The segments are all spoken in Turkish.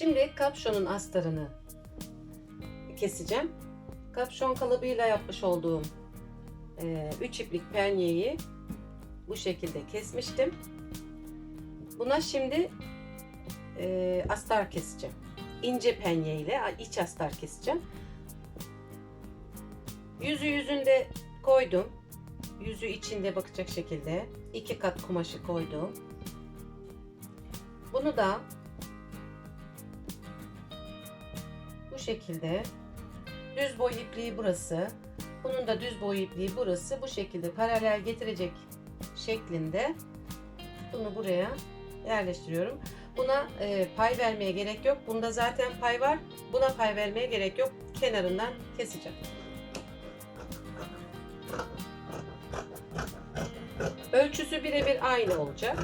Şimdi kapşonun astarını keseceğim. Kapşon kalıbıyla yapmış olduğum 3 iplik penyeyi bu şekilde kesmiştim. Buna şimdi e, astar keseceğim. İnce penye ile iç astar keseceğim. Yüzü yüzünde koydum. Yüzü içinde bakacak şekilde iki kat kumaşı koydum. Bunu da şekilde düz boy ipliği burası. Bunun da düz boy ipliği burası. Bu şekilde paralel getirecek şeklinde bunu buraya yerleştiriyorum. Buna e, pay vermeye gerek yok. Bunda zaten pay var. Buna pay vermeye gerek yok. Kenarından keseceğim. Ölçüsü birebir aynı olacak.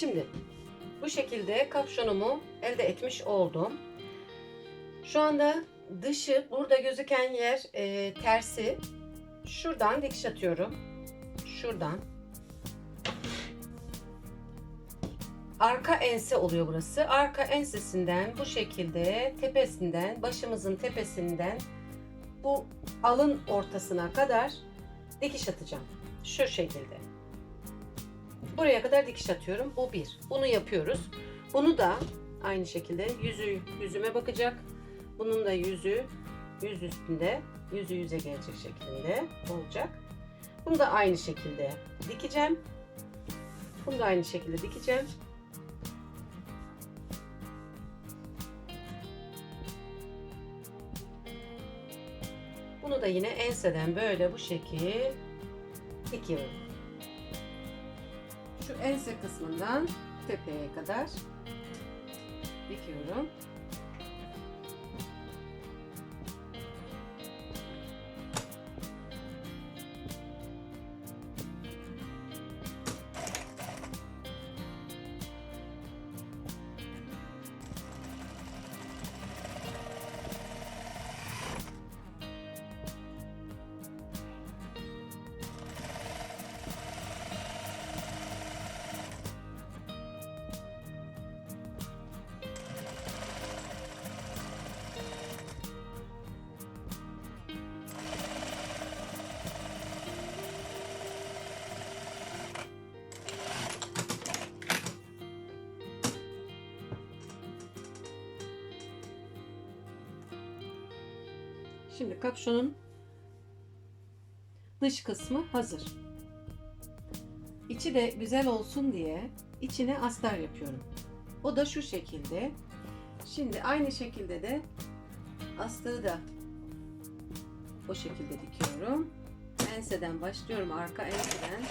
Şimdi bu şekilde kapşonumu elde etmiş oldum. Şu anda dışı burada gözüken yer e, tersi. Şuradan dikiş atıyorum. Şuradan. Arka ense oluyor burası. Arka ensesinden bu şekilde tepesinden başımızın tepesinden bu alın ortasına kadar dikiş atacağım. Şu şekilde. Buraya kadar dikiş atıyorum. Bu bir. Bunu yapıyoruz. Bunu da aynı şekilde yüzü yüzüme bakacak. Bunun da yüzü yüz üstünde, yüzü yüze gelecek şeklinde olacak. Bunu da aynı şekilde dikeceğim. Bunu da aynı şekilde dikeceğim. Bunu da yine enseden böyle bu şekil dikiyorum şu ense kısmından tepeye kadar dikiyorum. Şimdi kapşonun dış kısmı hazır. İçi de güzel olsun diye içine astar yapıyorum. O da şu şekilde. Şimdi aynı şekilde de astarı da o şekilde dikiyorum. Enseden başlıyorum arka enseden.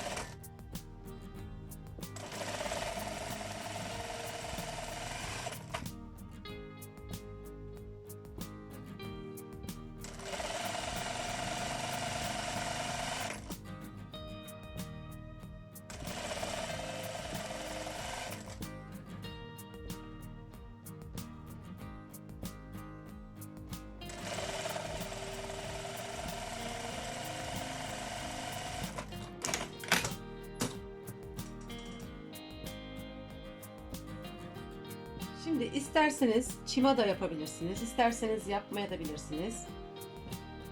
İsterseniz çima da yapabilirsiniz. isterseniz yapmaya da bilirsiniz.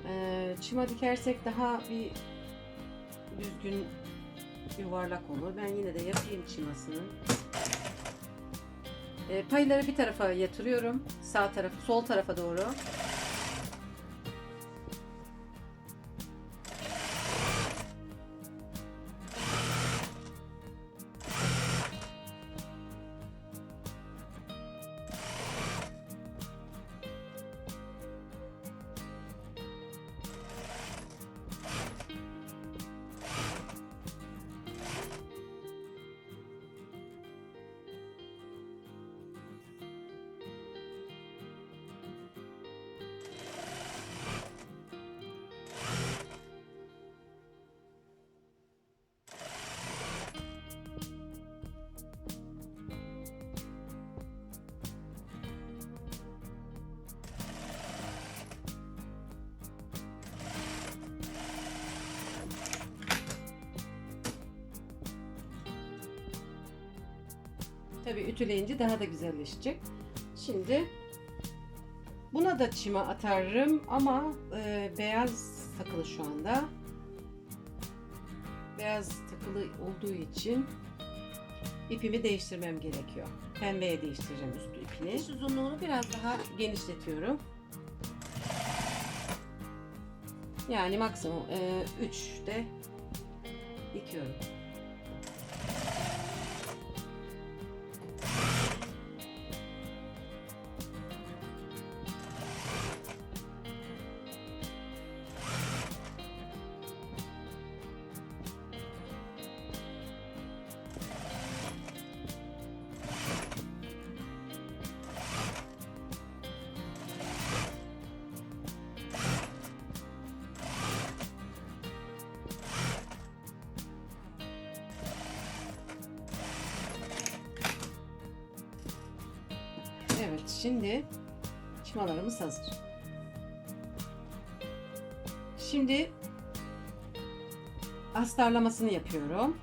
Ee, çima dikersek daha bir düzgün yuvarlak olur. Ben yine de yapayım çimasını. Ee, payları bir tarafa yatırıyorum. Sağ taraf, sol tarafa doğru. Tabii ütüleyince daha da güzelleşecek. Şimdi buna da çima atarım ama e, beyaz takılı şu anda. Beyaz takılı olduğu için ipimi değiştirmem gerekiyor. Pembeye değiştireceğim üstü ipini. İş uzunluğunu biraz daha genişletiyorum. Yani maksimum 3'te dikiyorum. Evet, şimdi çımalarımız hazır. Şimdi astarlamasını yapıyorum.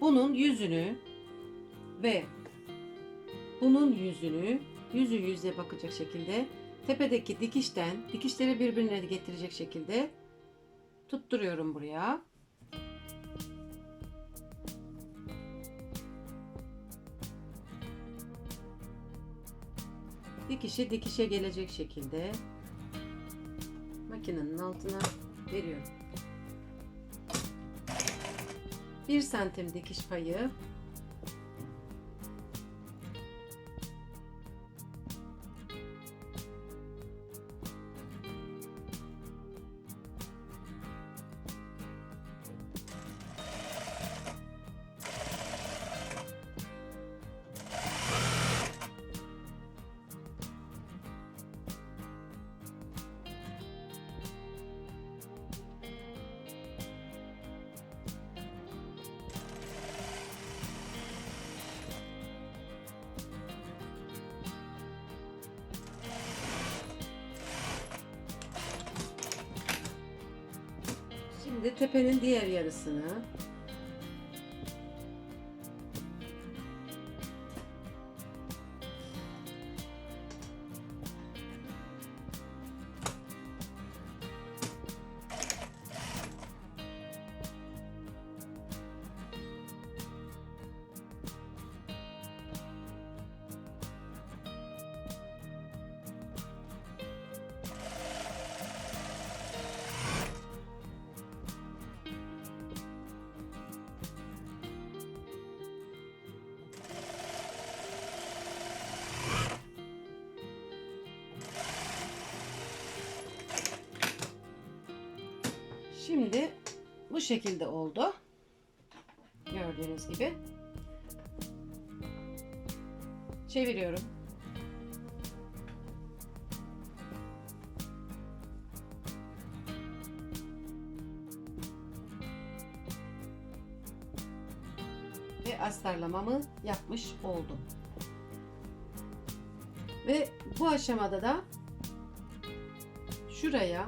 Bunun yüzünü ve bunun yüzünü yüzü yüze bakacak şekilde tepedeki dikişten dikişleri birbirine getirecek şekilde tutturuyorum buraya. Dikişi dikişe gelecek şekilde makinenin altına veriyorum. 1 santim dikiş payı Şimdi tepenin diğer yarısını Şimdi bu şekilde oldu. Gördüğünüz gibi. Çeviriyorum. Ve astarlamamı yapmış oldum. Ve bu aşamada da şuraya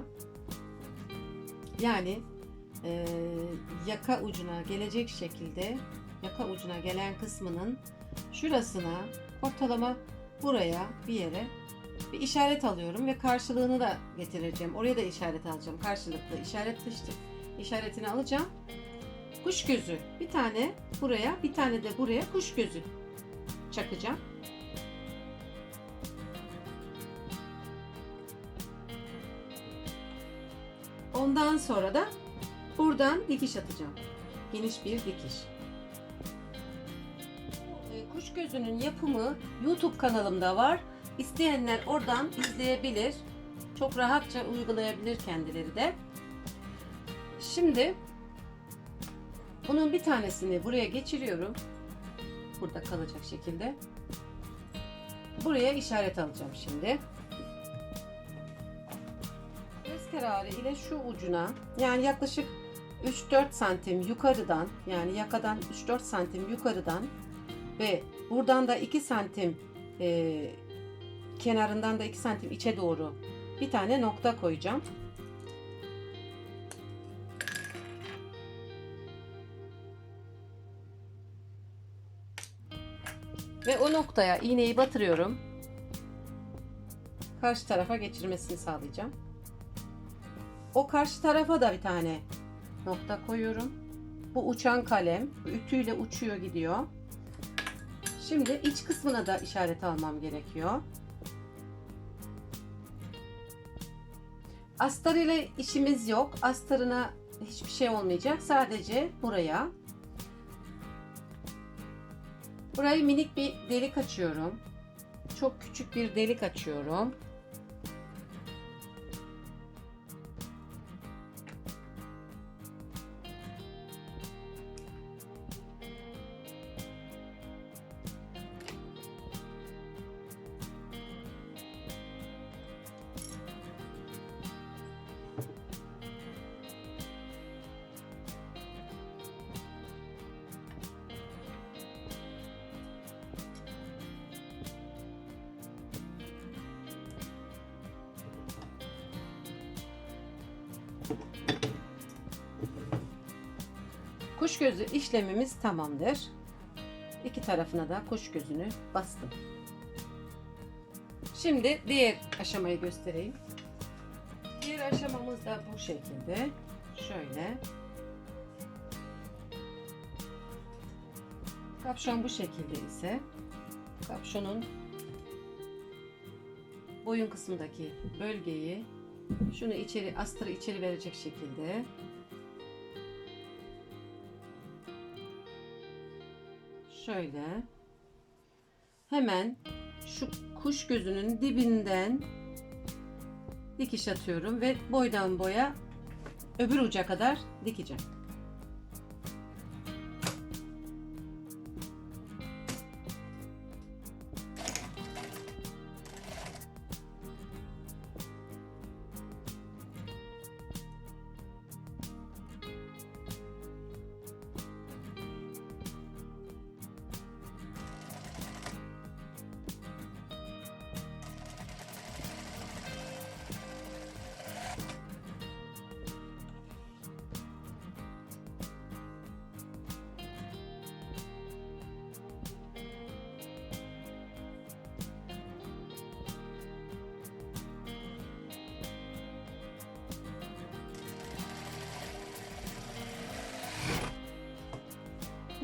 yani e, yaka ucuna gelecek şekilde yaka ucuna gelen kısmının şurasına ortalama buraya bir yere bir işaret alıyorum ve karşılığını da getireceğim. Oraya da işaret alacağım. Karşılıklı işaret işte işaretini alacağım. Kuş gözü. Bir tane buraya, bir tane de buraya kuş gözü çakacağım. Ondan sonra da buradan dikiş atacağım. Geniş bir dikiş. Bu, e, Kuş gözünün yapımı YouTube kanalımda var. İsteyenler oradan izleyebilir. Çok rahatça uygulayabilir kendileri de. Şimdi bunun bir tanesini buraya geçiriyorum. Burada kalacak şekilde. Buraya işaret alacağım şimdi kararı ile şu ucuna yani yaklaşık 3-4 santim yukarıdan yani yakadan 3-4 santim yukarıdan ve buradan da 2 santim e, kenarından da 2 santim içe doğru bir tane nokta koyacağım. Ve o noktaya iğneyi batırıyorum. Karşı tarafa geçirmesini sağlayacağım. O karşı tarafa da bir tane nokta koyuyorum. Bu uçan kalem ütüyle uçuyor gidiyor. Şimdi iç kısmına da işaret almam gerekiyor. Astar ile işimiz yok. Astarına hiçbir şey olmayacak. Sadece buraya. Burayı minik bir delik açıyorum. Çok küçük bir delik açıyorum. Kuş gözü işlemimiz tamamdır. İki tarafına da kuş gözünü bastım. Şimdi diğer aşamayı göstereyim. Diğer aşamamız da bu şekilde. Şöyle. Kapşon bu şekilde ise kapşonun boyun kısmındaki bölgeyi şunu içeri astarı içeri verecek şekilde şöyle hemen şu kuş gözünün dibinden dikiş atıyorum ve boydan boya öbür uca kadar dikeceğim.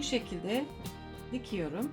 Bu şekilde dikiyorum.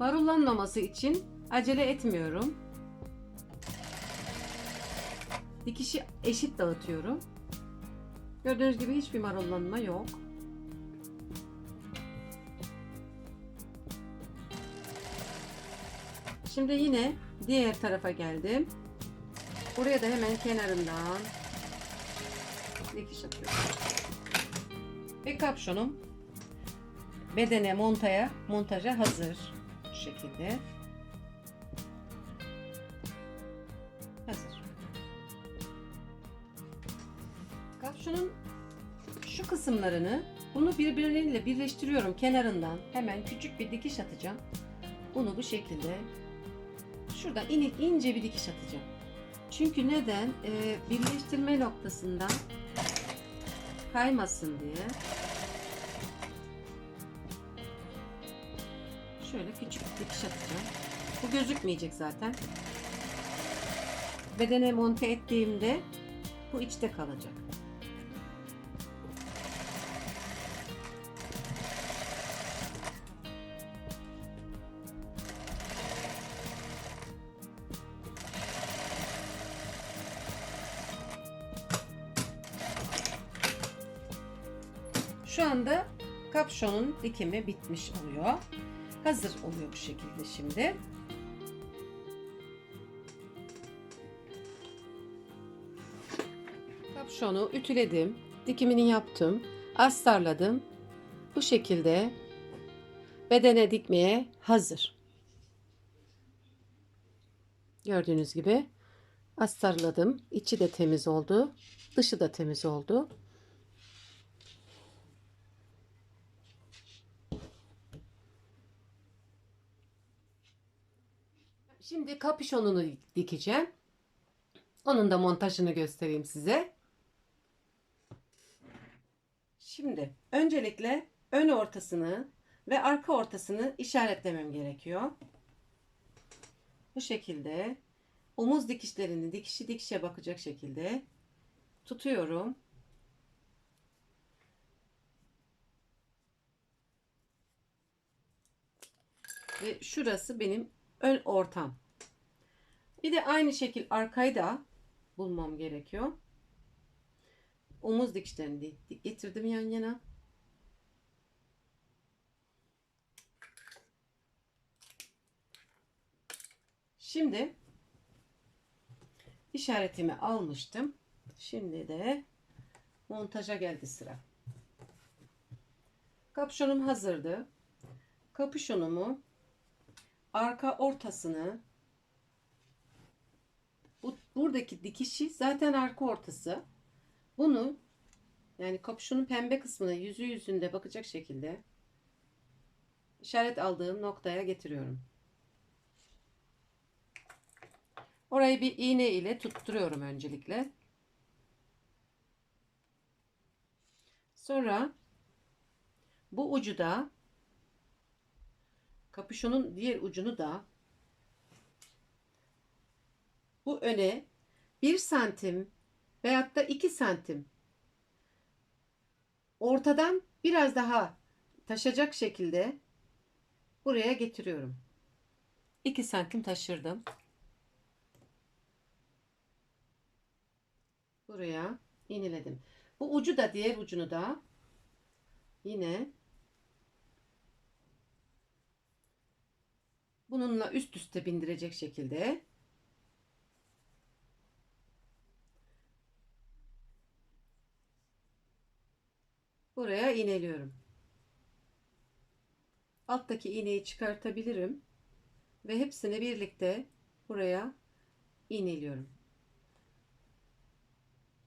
Marullanmaması için acele etmiyorum. Dikişi eşit dağıtıyorum. Gördüğünüz gibi hiçbir marullanma yok. Şimdi yine diğer tarafa geldim. Buraya da hemen kenarından dikiş atıyorum. Ve kapşonum bedene montaya montaja hazır. Şekilde. Hazır. Kapşonun şu kısımlarını bunu birbirleriyle birleştiriyorum kenarından. Hemen küçük bir dikiş atacağım. Bunu bu şekilde şuradan inik ince bir dikiş atacağım. Çünkü neden? Ee, birleştirme noktasından kaymasın diye. Şöyle küçük bir dikiş atacağım. Bu gözükmeyecek zaten. Bedene monte ettiğimde bu içte kalacak. Şu anda kapşonun dikimi bitmiş oluyor. Hazır oluyor bu şekilde şimdi. Kapşonu ütüledim, dikimini yaptım, astarladım. Bu şekilde bedene dikmeye hazır. Gördüğünüz gibi astarladım. İçi de temiz oldu. Dışı da temiz oldu. Şimdi kapüşonunu dikeceğim. Onun da montajını göstereyim size. Şimdi öncelikle ön ortasını ve arka ortasını işaretlemem gerekiyor. Bu şekilde omuz dikişlerini dikişi dikişe bakacak şekilde tutuyorum. Ve şurası benim ön ortam. Bir de aynı şekil arkayı da bulmam gerekiyor. Omuz dikişlerini getirdim yan yana. Şimdi işaretimi almıştım. Şimdi de montaja geldi sıra. Kapşonum hazırdı. Kapüşonumu arka ortasını buradaki dikişi zaten arka ortası. Bunu yani kapüşonun pembe kısmına yüzü yüzünde bakacak şekilde işaret aldığım noktaya getiriyorum. Orayı bir iğne ile tutturuyorum öncelikle. Sonra bu ucu da kapüşonun diğer ucunu da bu öne 1 santim veyahut da 2 santim ortadan biraz daha taşacak şekilde buraya getiriyorum. 2 santim taşırdım. Buraya iğneledim. Bu ucu da diğer ucunu da yine bununla üst üste bindirecek şekilde buraya iğneliyorum. Alttaki iğneyi çıkartabilirim ve hepsini birlikte buraya iğneliyorum.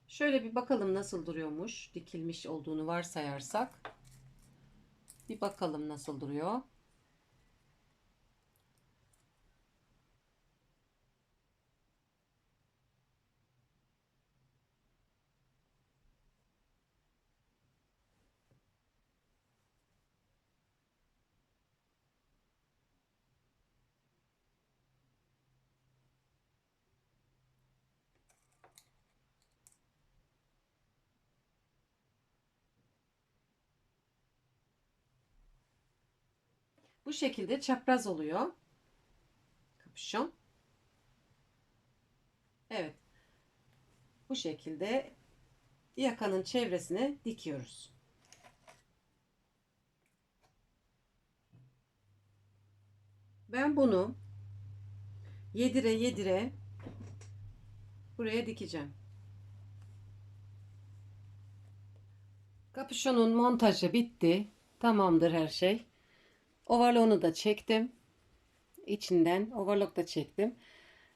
Şöyle bir bakalım nasıl duruyormuş. Dikilmiş olduğunu varsayarsak. Bir bakalım nasıl duruyor. Bu şekilde çapraz oluyor. Kapüşon. Evet. Bu şekilde yakanın çevresine dikiyoruz. Ben bunu yedire yedire buraya dikeceğim. Kapüşonun montajı bitti. Tamamdır her şey. Overlock'unu da çektim. İçinden overlock da çektim.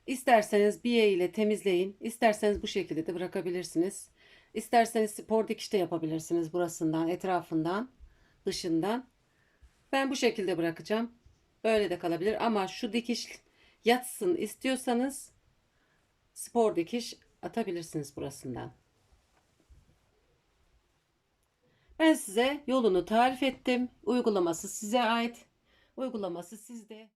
İsterseniz biye ile temizleyin. İsterseniz bu şekilde de bırakabilirsiniz. İsterseniz spor dikiş de yapabilirsiniz burasından, etrafından, dışından. Ben bu şekilde bırakacağım. Böyle de kalabilir ama şu dikiş yatsın istiyorsanız spor dikiş atabilirsiniz burasından. Ben size yolunu tarif ettim. Uygulaması size ait. Uygulaması sizde.